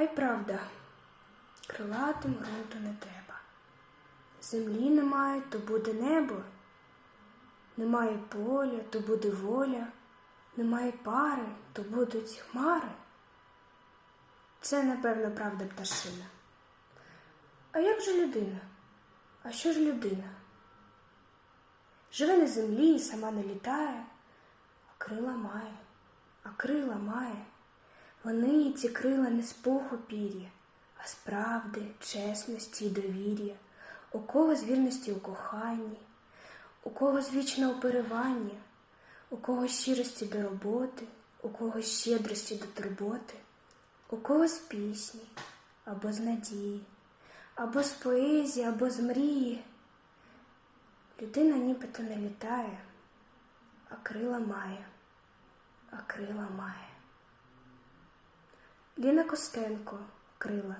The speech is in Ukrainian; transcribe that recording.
А й правда, крилатим ґрунту не треба. Землі немає, то буде небо. Немає поля, то буде воля, немає пари, то будуть хмари. Це, напевно, правда пташина. А як же людина? А що ж людина? Живе на землі і сама не літає, а крила має, а крила має. Вони ці крила не з пуху пір'я, а з правди, чесності і довір'я, у кого з вірності у коханні, у кого з вічного переривання, у кого щирості до роботи, у кого щедрості до турботи, у кого з пісні, або з надії, або з поезії, або з мрії. Людина нібито не літає, а крила має, а крила має. Ліна Костенко, крила.